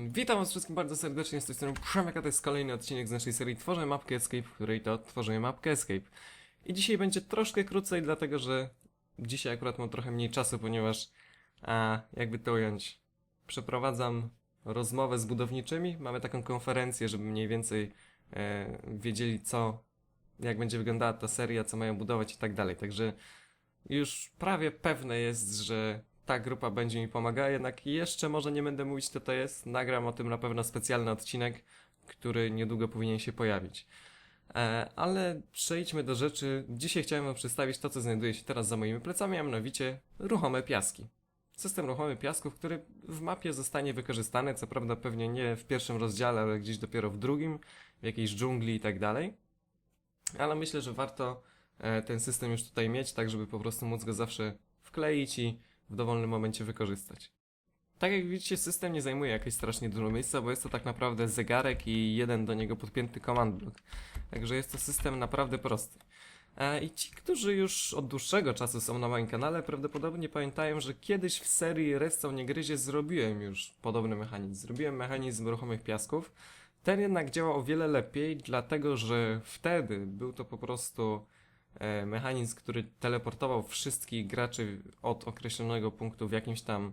Witam was wszystkim bardzo serdecznie, z tej strony Przemek, a to jest kolejny odcinek z naszej serii Tworzę mapkę Escape, w której to tworzymy mapkę Escape. I dzisiaj będzie troszkę krócej, dlatego że dzisiaj akurat mam trochę mniej czasu, ponieważ, a, jakby to ująć, przeprowadzam rozmowę z budowniczymi, mamy taką konferencję, żeby mniej więcej e, wiedzieli co, jak będzie wyglądała ta seria, co mają budować i tak dalej, także już prawie pewne jest, że ta grupa będzie mi pomagała, jednak jeszcze może nie będę mówić kto to jest. Nagram o tym na pewno specjalny odcinek, który niedługo powinien się pojawić. E, ale przejdźmy do rzeczy. Dzisiaj chciałem wam przedstawić to, co znajduje się teraz za moimi plecami, a mianowicie ruchome piaski. System ruchomy piasków, który w mapie zostanie wykorzystany, co prawda pewnie nie w pierwszym rozdziale, ale gdzieś dopiero w drugim, w jakiejś dżungli i tak dalej. Ale myślę, że warto e, ten system już tutaj mieć, tak żeby po prostu móc go zawsze wkleić i w dowolnym momencie wykorzystać. Tak jak widzicie, system nie zajmuje jakieś strasznie dużo miejsca, bo jest to tak naprawdę zegarek i jeden do niego podpięty command block. Także jest to system naprawdę prosty. E, I ci, którzy już od dłuższego czasu są na moim kanale, prawdopodobnie pamiętają, że kiedyś w serii Redstone nie gryzie zrobiłem już podobny mechanizm. Zrobiłem mechanizm ruchomych piasków. Ten jednak działa o wiele lepiej, dlatego że wtedy był to po prostu mechanizm, który teleportował wszystkich graczy od określonego punktu w jakimś tam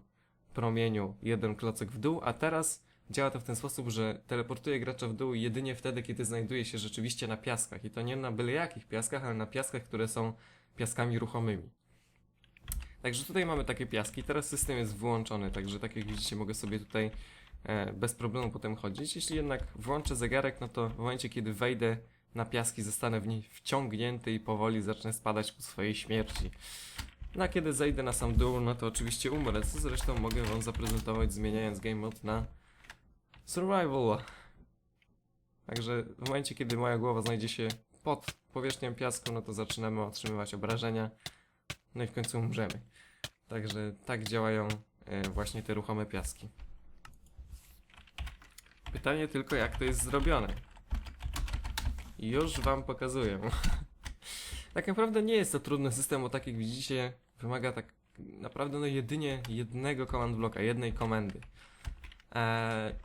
promieniu jeden klocek w dół, a teraz działa to w ten sposób, że teleportuje gracza w dół jedynie wtedy, kiedy znajduje się rzeczywiście na piaskach. I to nie na byle jakich piaskach, ale na piaskach, które są piaskami ruchomymi. Także tutaj mamy takie piaski. Teraz system jest wyłączony, także tak jak widzicie, mogę sobie tutaj e, bez problemu potem chodzić. Jeśli jednak włączę zegarek, no to w momencie, kiedy wejdę na piaski, zostanę w nich wciągnięty i powoli zacznę spadać ku swojej śmierci. A kiedy zejdę na sam dół, no to oczywiście umrę, co zresztą mogę wam zaprezentować zmieniając game mode na survival. Także w momencie, kiedy moja głowa znajdzie się pod powierzchnią piasku, no to zaczynamy otrzymywać obrażenia, no i w końcu umrzemy. Także tak działają e, właśnie te ruchome piaski. Pytanie tylko, jak to jest zrobione. Już wam pokazuję. tak naprawdę nie jest to trudny system, bo tak jak widzicie, wymaga tak naprawdę no jedynie jednego command bloka, jednej komendy. Eee,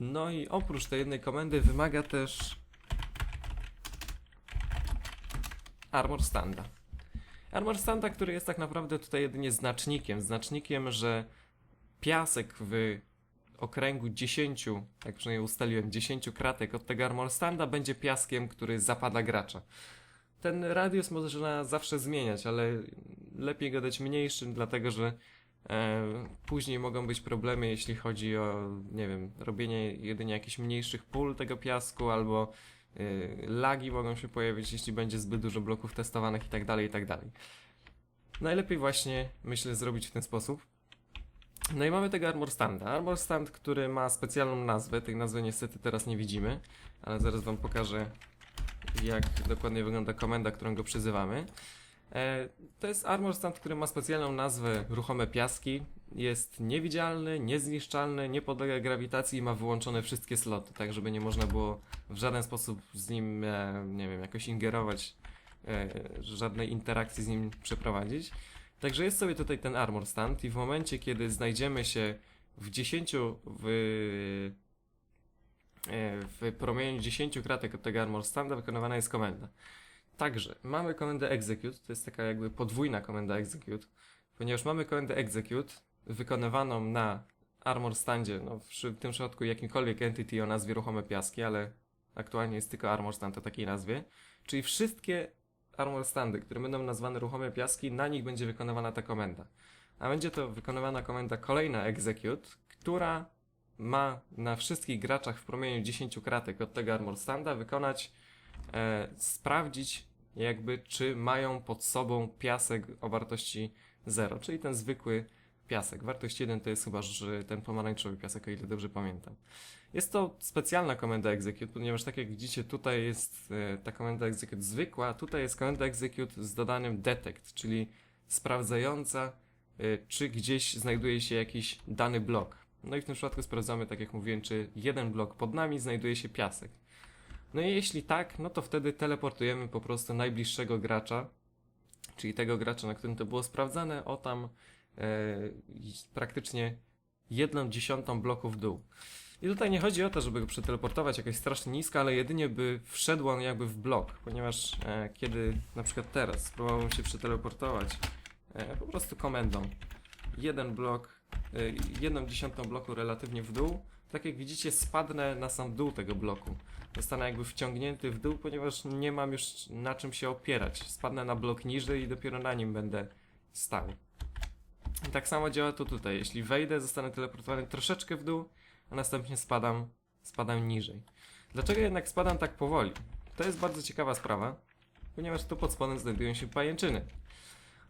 no i oprócz tej jednej komendy wymaga też armor standa. Armor standa, który jest tak naprawdę tutaj jedynie znacznikiem. Znacznikiem, że piasek w okręgu 10, jak przynajmniej ustaliłem, 10 kratek od tego armor standa będzie piaskiem, który zapada gracza. Ten radius można zawsze zmieniać, ale lepiej go dać mniejszym, dlatego że e, później mogą być problemy, jeśli chodzi o, nie wiem, robienie jedynie jakichś mniejszych pól tego piasku, albo e, lagi mogą się pojawić, jeśli będzie zbyt dużo bloków testowanych i tak dalej, i tak. Najlepiej właśnie, myślę, zrobić w ten sposób. No i mamy tego Armor Standa. Armor Stand, który ma specjalną nazwę, tej nazwy niestety teraz nie widzimy, ale zaraz wam pokażę jak dokładnie wygląda komenda, którą go przyzywamy. E, to jest Armor Stand, który ma specjalną nazwę Ruchome Piaski. Jest niewidzialny, niezniszczalny, nie podlega grawitacji i ma wyłączone wszystkie sloty, tak żeby nie można było w żaden sposób z nim, e, nie wiem, jakoś ingerować, e, żadnej interakcji z nim przeprowadzić. Także jest sobie tutaj ten Armor Stand i w momencie, kiedy znajdziemy się w 10 w e, w promieniu 10 kratek od tego armor standa wykonywana jest komenda. Także mamy komendę execute, to jest taka jakby podwójna komenda execute, ponieważ mamy komendę execute wykonywaną na armor standzie, no w tym przypadku jakimkolwiek entity o nazwie ruchome piaski, ale aktualnie jest tylko armor stand o takiej nazwie, czyli wszystkie armor standy, które będą nazwane ruchome piaski, na nich będzie wykonywana ta komenda. A będzie to wykonywana komenda kolejna execute, która ma na wszystkich graczach w promieniu 10 kratek od tego armor standa wykonać, e, sprawdzić jakby czy mają pod sobą piasek o wartości 0, czyli ten zwykły piasek. Wartość 1 to jest chyba że ten pomarańczowy piasek, o ile dobrze pamiętam. Jest to specjalna komenda execute, ponieważ tak jak widzicie tutaj jest e, ta komenda execute zwykła, a tutaj jest komenda execute z dodanym detect, czyli sprawdzająca e, czy gdzieś znajduje się jakiś dany blok. No i w tym przypadku sprawdzamy, tak jak mówiłem, czy jeden blok pod nami znajduje się piasek. No i jeśli tak, no to wtedy teleportujemy po prostu najbliższego gracza, czyli tego gracza, na którym to było sprawdzane, o tam praktycznie jedną dziesiątą bloku w dół. I tutaj nie chodzi o to, żeby go przeteleportować jakoś strasznie nisko, ale jedynie by wszedł on jakby w blok, ponieważ e, kiedy na przykład teraz spróbowałbym się przeteleportować e, po prostu komendą jeden blok, e, jedną dziesiątą bloku relatywnie w dół, tak jak widzicie spadnę na sam dół tego bloku. Zostanę jakby wciągnięty w dół, ponieważ nie mam już na czym się opierać. Spadnę na blok niżej i dopiero na nim będę stał. Tak samo działa to tutaj. Jeśli wejdę, zostanę teleportowany troszeczkę w dół, a następnie spadam, spadam niżej. Dlaczego jednak spadam tak powoli? To jest bardzo ciekawa sprawa, ponieważ tu pod spodem znajdują się pajęczyny.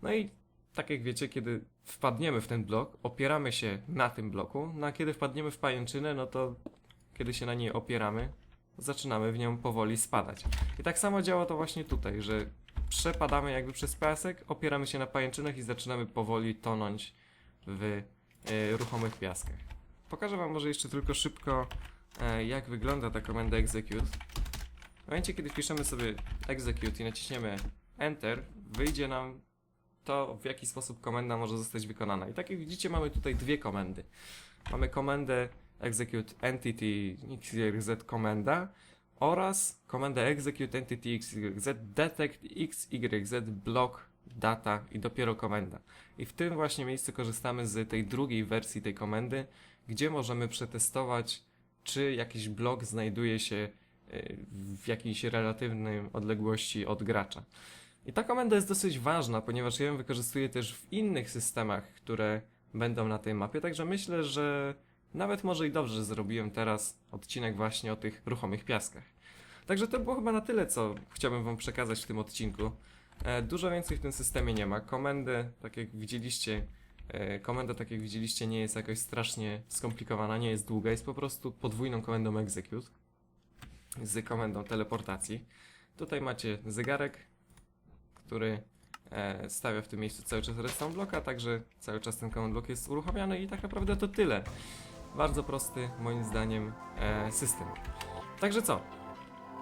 No i tak jak wiecie, kiedy wpadniemy w ten blok, opieramy się na tym bloku, no a kiedy wpadniemy w pajęczynę, no to kiedy się na niej opieramy, zaczynamy w nią powoli spadać. I tak samo działa to właśnie tutaj, że przepadamy jakby przez piasek, opieramy się na pajęczynach i zaczynamy powoli tonąć w e, ruchomych piaskach. Pokażę wam może jeszcze tylko szybko, e, jak wygląda ta komenda execute. W momencie, kiedy wpiszemy sobie execute i naciśniemy enter, wyjdzie nam to, w jaki sposób komenda może zostać wykonana. I tak jak widzicie, mamy tutaj dwie komendy. Mamy komendę execute entity xyz komenda oraz komendę execute entity xyz detect xyz block data i dopiero komenda. I w tym właśnie miejscu korzystamy z tej drugiej wersji tej komendy, gdzie możemy przetestować, czy jakiś blok znajduje się y, w jakiejś relatywnej odległości od gracza. I ta komenda jest dosyć ważna, ponieważ ja ją wykorzystuję też w innych systemach, które będą na tej mapie, także myślę, że nawet może i dobrze, że zrobiłem teraz odcinek właśnie o tych ruchomych piaskach. Także to było chyba na tyle, co chciałbym Wam przekazać w tym odcinku. E, dużo więcej w tym systemie nie ma. Komendę, tak jak widzieliście, e, komenda, tak jak widzieliście, nie jest jakoś strasznie skomplikowana, nie jest długa, jest po prostu podwójną komendą execute z komendą teleportacji. Tutaj macie zegarek, który e, stawia w tym miejscu cały czas redstone bloka, także cały czas ten command block jest uruchamiany i tak naprawdę to tyle. Bardzo prosty, moim zdaniem, e, system. Także co?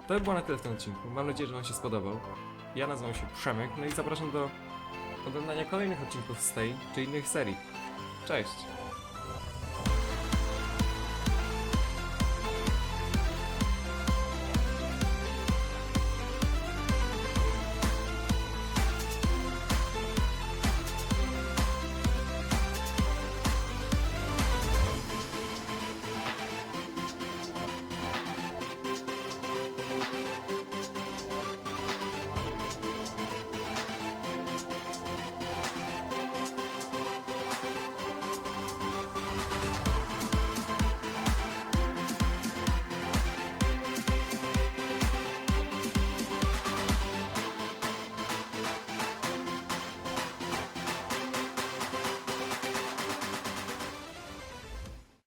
To by było na tyle w tym odcinku. Mam nadzieję, że Wam się spodobał. Ja nazywam się Przemek, no i zapraszam do oglądania kolejnych odcinków z tej czy innych serii. Cześć!